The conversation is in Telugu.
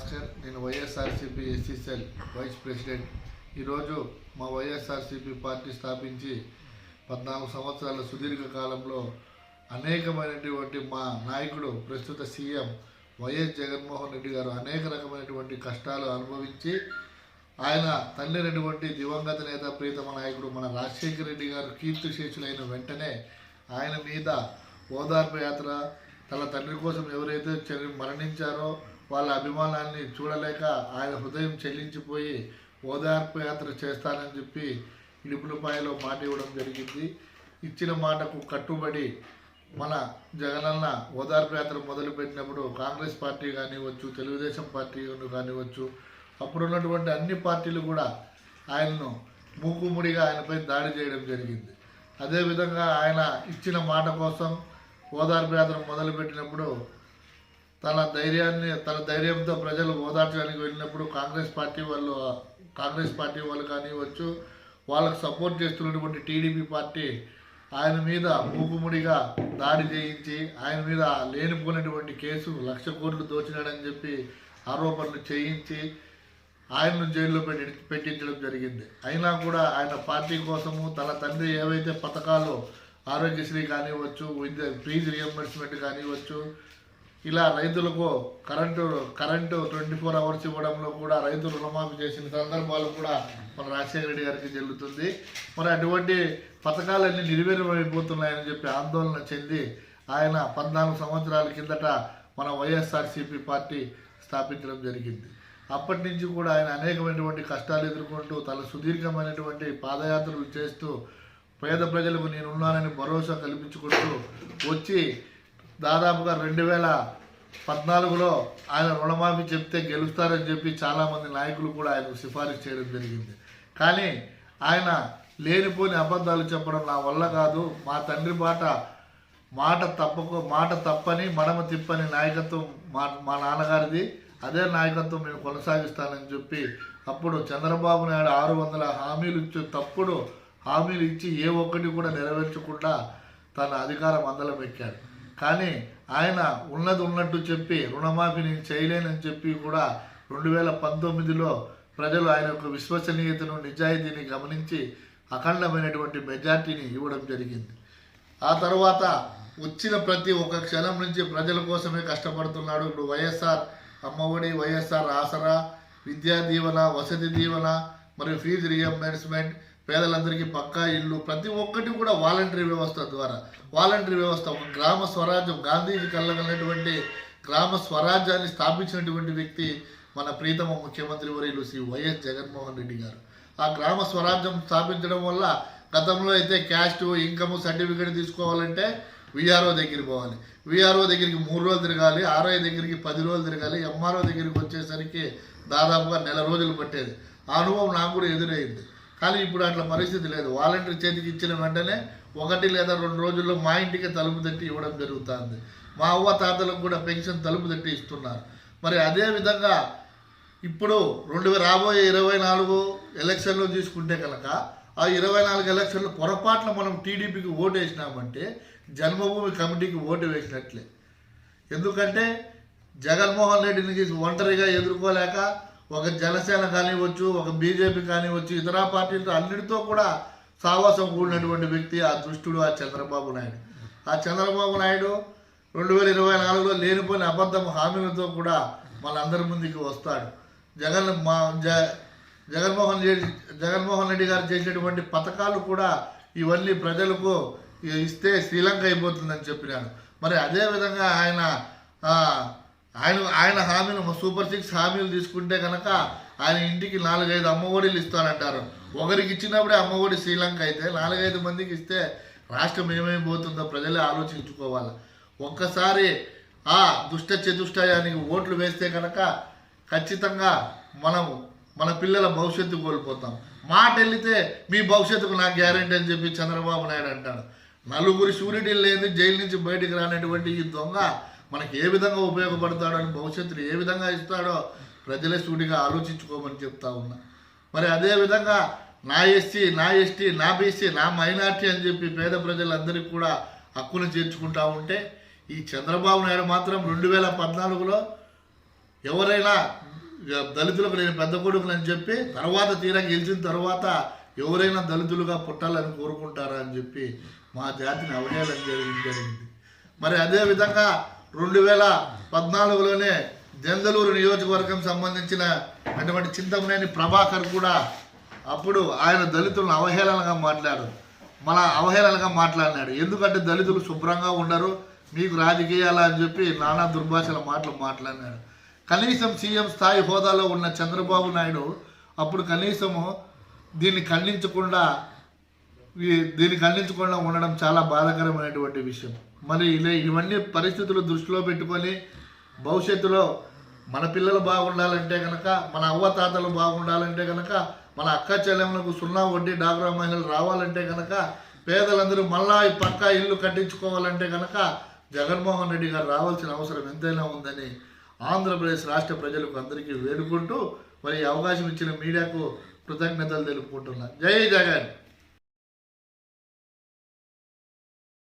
భాస్కర్ నేను వైఎస్ఆర్సీపీ ఎస్సీసెల్ వైస్ ప్రెసిడెంట్. ఈరోజు మా వైఎస్ఆర్సీపీ పార్టీ స్థాపించి పద్నాలుగు సంవత్సరాల సుదీర్ఘ కాలంలో అనేకమైనటువంటి మా నాయకుడు ప్రస్తుత సీఎం వైఎస్ జగన్మోహన్ రెడ్డి గారు అనేక రకమైనటువంటి కష్టాలు అనుభవించి ఆయన తండ్రి దివంగత నేత ప్రీతమ నాయకుడు మన రాజశేఖర రెడ్డి గారు కీర్తిశేషులైన వెంటనే ఆయన మీద ఓదార్పు యాత్ర తన తండ్రి కోసం ఎవరైతే చని- మరణించారో వాళ్ళ అభిమానాన్ని చూడలేక ఆయన హృదయం చెల్లించిపోయి ఓదార్పు యాత్ర చేస్తానని చెప్పి ఇడుపులపాయలో మాట ఇవ్వడం జరిగింది. ఇచ్చిన మాటకు కట్టుబడి మన జగనన్న ఓదార్పు యాత్ర మొదలుపెట్టినప్పుడు కాంగ్రెస్ పార్టీ కానివ్వచ్చు తెలుగుదేశం పార్టీ కానివ్వచ్చు అప్పుడు ఉన్నటువంటి అన్ని పార్టీలు కూడా ఆయనను మూకుముడిగా ఆయనపై దాడి చేయడం జరిగింది. అదేవిధంగా ఆయన ఇచ్చిన మాట కోసం ఓదార్పు యాత్ర మొదలుపెట్టినప్పుడు తన ధైర్యాన్ని తన ధైర్యంతో ప్రజలు ఓదార్చడానికి వెళ్ళినప్పుడు కాంగ్రెస్ పార్టీ వాళ్ళు కాంగ్రెస్ పార్టీ వాళ్ళు కానివ్వచ్చు వాళ్ళకు సపోర్ట్ చేస్తున్నటువంటి టీడీపీ పార్టీ ఆయన మీద మూకుముడిగా దాడి చేయించి ఆయన మీద లేనిపోయినటువంటి కేసు లక్ష కోట్లు దోచినాడని చెప్పి ఆరోపణలు చేయించి ఆయన్ను జైల్లో పెట్టి పెట్టించడం జరిగింది. అయినా కూడా ఆయన పార్టీ కోసము తన తండ్రి ఏవైతే పథకాలు ఆరోగ్యశ్రీ కానివ్వచ్చు విద్య ఫీజు రియంబర్స్మెంట్ కానివ్వచ్చు ఇలా రైతులకు current current twenty four hours ఇవ్వడంలో కూడా రైతు రుణమాఫీ చేసిన సందర్భాలు కూడా మన రాజశేఖర రెడ్డి గారికి చెల్లుతుంది. మరి అటువంటి పథకాలన్నీ నిర్వీర్యమైపోతున్నాయని చెప్పి ఆందోళన చెంది ఆయన పద్నాలుగు సంవత్సరాల కిందట మన వైఎస్ఆర్సీపీ పార్టీ స్థాపించడం జరిగింది. అప్పటి నుంచి కూడా ఆయన అనేకమైనటువంటి కష్టాలు ఎదుర్కొంటూ తన సుదీర్ఘమైనటువంటి పాదయాత్రలు చేస్తూ పేద ప్రజలకు నేనున్నానని భరోసా కల్పించుకుంటూ వచ్చి దాదాపుగా రెండు వేల పద్నాలుగులో ఆయన రుణమాఫీ చెప్తే గెలుస్తారని చెప్పి చాలామంది నాయకులు కూడా ఆయనకు సిఫారసు చేయడం జరిగింది. కానీ ఆయన లేనిపోని అబద్ధాలు చెప్పడం నా వల్ల కాదు. మా తండ్రి బాట మాట తప్పకు మాట తప్పని మడమ తిప్పని నాయకత్వం మా మా నాన్నగారిది. అదే నాయకత్వం నేను కొనసాగిస్తానని చెప్పి అప్పుడు చంద్రబాబు నాయుడు ఆరు వందల హామీలు ఇచ్చే తప్పుడు హామీలు ఇచ్చి ఏ ఒక్కటి కూడా నెరవేర్చకుండా తన అధికారం అందలం ఎక్కాడు కానీ ఆయన ఉన్నది ఉన్నట్టు చెప్పి రుణమాఫీ నేను చేయలేనని చెప్పి కూడా రెండు వేల పంతొమ్మిదిలో ప్రజలు ఆయన యొక్క విశ్వసనీయతను నిజాయితీని గమనించి అఖండమైనటువంటి మెజార్టీని ఇవ్వడం జరిగింది. ఆ తర్వాత వచ్చిన ప్రతి ఒక్క క్షణం నుంచి ప్రజల కోసమే కష్టపడుతున్నాడు. ఇప్పుడు వైఎస్ఆర్ అమ్మఒడి వైఎస్ఆర్ ఆసరా విద్యా దీవెన వసతి దీవెన మరియు ఫీజు రియంబర్స్మెంట్ పేదలందరికీ పక్కా ఇల్లు ప్రతి ఒక్కటి కూడా వాలంటరీ వ్యవస్థ ద్వారా. వాలంటరీ వ్యవస్థ ఒక గ్రామ స్వరాజ్యం గాంధీజీ కలగలిగినటువంటి గ్రామ స్వరాజ్యాన్ని స్థాపించినటువంటి వ్యక్తి మన ప్రీతమ ముఖ్యమంత్రి వర్యులు శ్రీ వైఎస్ జగన్మోహన్ రెడ్డి గారు. ఆ గ్రామ స్వరాజ్యం స్థాపించడం వల్ల గతంలో అయితే క్యాస్ట్ ఇన్కమ్ సర్టిఫికేట్ తీసుకోవాలంటే విఆర్ఓ దగ్గరికి పోవాలి. విఆర్ఓ దగ్గరికి మూడు రోజులు తిరగాలి ఆర్ఐ దగ్గరికి పది రోజులు తిరగాలి ఎంఆర్ఓ దగ్గరికి వచ్చేసరికి దాదాపుగా నెల రోజులు పట్టేది. ఆ అనుభవం నాకు కూడా ఎదురైంది. కానీ ఇప్పుడు అట్లా పరిస్థితి లేదు. వాలంటీర్ చేతికి ఇచ్చిన వెంటనే ఒకటి లేదా రెండు రోజుల్లో మా ఇంటికి తలుపు తట్టి ఇవ్వడం జరుగుతుంది. మా అవ్వ తాతలకు కూడా పెన్షన్ తలుపు తట్టి ఇస్తున్నారు. మరి అదేవిధంగా ఇప్పుడు రెండు రాబోయే ఇరవై నాలుగు ఎలక్షన్లు తీసుకుంటే కనుక ఆ ఇరవై నాలుగు ఎలక్షన్లు పొరపాట్లు మనం టీడీపీకి ఓటు వేసినామంటే జన్మభూమి కమిటీకి ఓటు వేసినట్లే. ఎందుకంటే జగన్మోహన్ రెడ్డిని ఒంటరిగా ఎదుర్కోలేక ఒక జనసేన కానివ్వచ్చు ఒక బీజేపీ కానివ్వచ్చు ఇతర పార్టీలతో అన్నిటితో కూడా సావాసం కూడినటువంటి వ్యక్తి ఆ దుష్టుడు ఆ చంద్రబాబు నాయుడు. ఆ చంద్రబాబు నాయుడు రెండు వేల ఇరవై నాలుగులో లేనిపోయిన అబద్ధం హామీలతో కూడా మనందరి ముందుకి వస్తాడు. జగన్ మా జ జగన్మోహన్ రెడ్డి జగన్మోహన్ రెడ్డి గారు చేసినటువంటి పథకాలు కూడా ఇవన్నీ ప్రజలకు ఇస్తే శ్రీలంక అయిపోతుందని చెప్పినాడు మరి అదేవిధంగా ఆయన ఆయన ఆయన హామీలు సూపర్ సిక్స్ హామీలు తీసుకుంటే కనుక ఆయన ఇంటికి నాలుగైదు అమ్మఒడిలు ఇస్తానంటారు. ఒకరికి ఇచ్చినప్పుడే అమ్మఒడి శ్రీలంక అయితే నాలుగైదు మందికి ఇస్తే రాష్ట్రం ఏమైపోతుందో ప్రజలే ఆలోచించుకోవాలి. ఒక్కసారి ఆ దుష్ట చతుష్టయానికి ఓట్లు వేస్తే కనుక ఖచ్చితంగా మనం మన పిల్లల భవిష్యత్తు కోల్పోతాం. మాట వెళితే మీ భవిష్యత్తుకు నాకు గ్యారెంటీ అని చెప్పి చంద్రబాబు నాయుడు అంటాడు. నలుగురు షూరిటీ లేని జైలు నుంచి బయటికి రానటువంటి ఈ దొంగ మనకి ఏ విధంగా ఉపయోగపడతాడో అని భవిష్యత్తులో ఏ విధంగా ఇస్తాడో ప్రజలే సూటిగా ఆలోచించుకోమని చెప్తా ఉన్నా. మరి అదే విధంగా నా ఎస్సీ నా ఎస్టీ నా బీసీ నా మైనార్టీ అని చెప్పి పేద ప్రజలందరికీ కూడా హక్కును చేర్చుకుంటా ఉంటే ఈ చంద్రబాబు నాయుడు మాత్రం రెండు వేల పద్నాలుగులో ఎవరైనా దళితులకు నేను పెద్ద కొడుకుని అని చెప్పి తర్వాత తీరా గెలిచిన తర్వాత ఎవరైనా దళితులుగా పుట్టాలని కోరుకుంటారా అని చెప్పి మా జాతిని అవహేళన జరిగింది జరిగింది. మరి అదే విధంగా రెండు వేల పద్నాలుగులోనే జందలూరు నియోజకవర్గం సంబంధించిన అటువంటి చింతమనేని ప్రభాకర్ కూడా అప్పుడు ఆయన దళితులను అవహేళనగా మాట్లాడు. మన అవహేళనగా మాట్లాడినాడు. ఎందుకంటే దళితులు శుభ్రంగా ఉండరు మీకు రాజకీయాలా అని చెప్పి నానా దుర్భాషల మాటలు మాట్లాడినాడు. కనీసం సీఎం స్థాయి హోదాలో ఉన్న చంద్రబాబు నాయుడు అప్పుడు కనీసము దీన్ని ఖండించకుండా దీన్ని ఖండించకుండా ఉండడం చాలా బాధాకరమైనటువంటి విషయం. మరి ఇలా ఇవన్నీ పరిస్థితులు దృష్టిలో పెట్టుకొని భవిష్యత్తులో మన పిల్లలు బాగుండాలంటే కనుక మన అవ్వతాతలు బాగుండాలంటే కనుక మన అక్క చెల్లెములకు సున్నా వడ్డీ డాగ్రా మహిళలు రావాలంటే కనుక పేదలందరూ మళ్ళా పక్క పక్కా ఇల్లు కట్టించుకోవాలంటే కనుక జగన్మోహన్ రెడ్డి గారు రావాల్సిన అవసరం ఎంతైనా ఉందని ఆంధ్రప్రదేశ్ రాష్ట్ర ప్రజలకు అందరికీ వేడుకుంటూ మరి అవకాశం ఇచ్చిన మీడియాకు కృతజ్ఞతలు తెలుపుకుంటున్నాను జై జగన్!